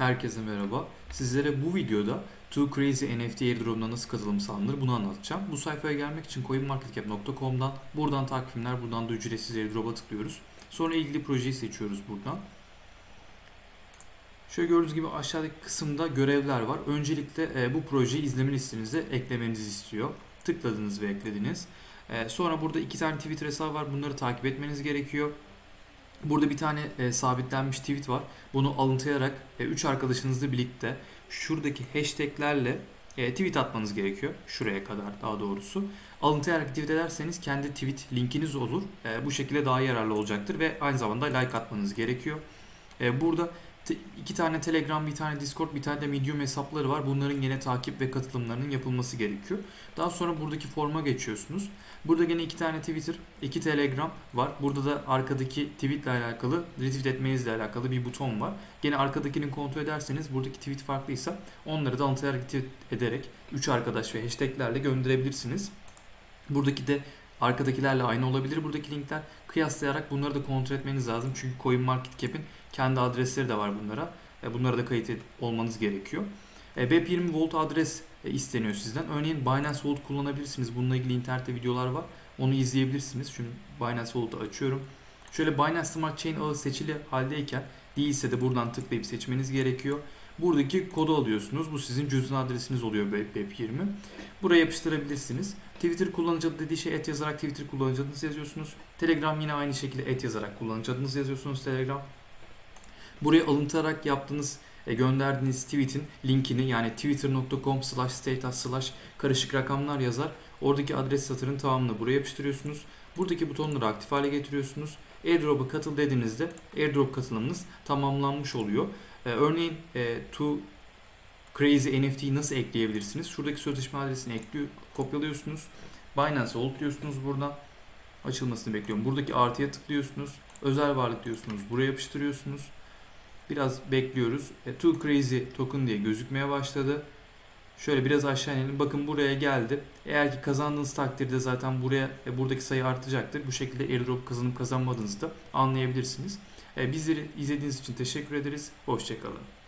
Herkese merhaba. Sizlere bu videoda Too Crazy NFT airdrop'una nasıl katılım sağlanır bunu anlatacağım. Bu sayfaya gelmek için coinmarketcap.com'dan buradan takvimler, buradan da ücretsiz airdrop'a tıklıyoruz. Sonra ilgili projeyi seçiyoruz buradan. Şöyle gördüğünüz gibi aşağıdaki kısımda görevler var. Öncelikle e, bu projeyi izleme listenize eklemenizi istiyor. Tıkladınız ve eklediniz. E, sonra burada iki tane Twitter hesabı var. Bunları takip etmeniz gerekiyor. Burada bir tane e, sabitlenmiş tweet var. Bunu alıntılayarak 3 arkadaşınızla birlikte şuradaki hashtaglerle e, tweet atmanız gerekiyor. Şuraya kadar daha doğrusu. Alıntılayarak tweet ederseniz kendi tweet linkiniz olur. E, bu şekilde daha yararlı olacaktır ve aynı zamanda like atmanız gerekiyor. E, burada te- iki tane Telegram, bir tane Discord, bir tane de Medium hesapları var. Bunların yine takip ve katılımlarının yapılması gerekiyor. Daha sonra buradaki forma geçiyorsunuz. Burada gene iki tane Twitter, iki Telegram var. Burada da arkadaki tweetle alakalı, retweet etmenizle alakalı bir buton var. Gene arkadakini kontrol ederseniz buradaki tweet farklıysa onları da alıntılayarak retweet ederek 3 arkadaş ve hashtaglerle gönderebilirsiniz. Buradaki de arkadakilerle aynı olabilir buradaki linkler. Kıyaslayarak bunları da kontrol etmeniz lazım. Çünkü CoinMarketCap'in kendi adresleri de var bunlara. E, Bunlara da kayıt olmanız gerekiyor. E, Web20 Volt adres e, isteniyor sizden. Örneğin Binance Volt kullanabilirsiniz. Bununla ilgili internette videolar var. Onu izleyebilirsiniz. Şimdi Binance Volt'u açıyorum. Şöyle Binance Smart Chain ağı seçili haldeyken değilse de buradan tıklayıp seçmeniz gerekiyor. Buradaki kodu alıyorsunuz. Bu sizin cüzdan adresiniz oluyor Web- Web20. Buraya yapıştırabilirsiniz. Twitter kullanıcı adı dediği şey et yazarak Twitter kullanıcı adınızı yazıyorsunuz. Telegram yine aynı şekilde et yazarak kullanıcı adınızı yazıyorsunuz Telegram. Buraya alıntılarak yaptığınız e, gönderdiğiniz tweet'in linkini yani twitter.com slash status slash karışık rakamlar yazar. Oradaki adres satırın tamamını buraya yapıştırıyorsunuz. Buradaki butonları aktif hale getiriyorsunuz. Airdrop'a katıl dediğinizde airdrop katılımınız tamamlanmış oluyor. E, örneğin e, to Crazy NFT'yi nasıl ekleyebilirsiniz? Şuradaki sözleşme adresini ekliyor, kopyalıyorsunuz. Binance Hold diyorsunuz burada. Açılmasını bekliyorum. Buradaki artıya tıklıyorsunuz. Özel varlık diyorsunuz. Buraya yapıştırıyorsunuz. Biraz bekliyoruz. E, Too Crazy Token diye gözükmeye başladı. Şöyle biraz aşağı inelim. Bakın buraya geldi. Eğer ki kazandığınız takdirde zaten buraya e, buradaki sayı artacaktır. Bu şekilde airdrop kazanıp kazanmadığınızı da anlayabilirsiniz. E, bizleri izlediğiniz için teşekkür ederiz. Hoşçakalın.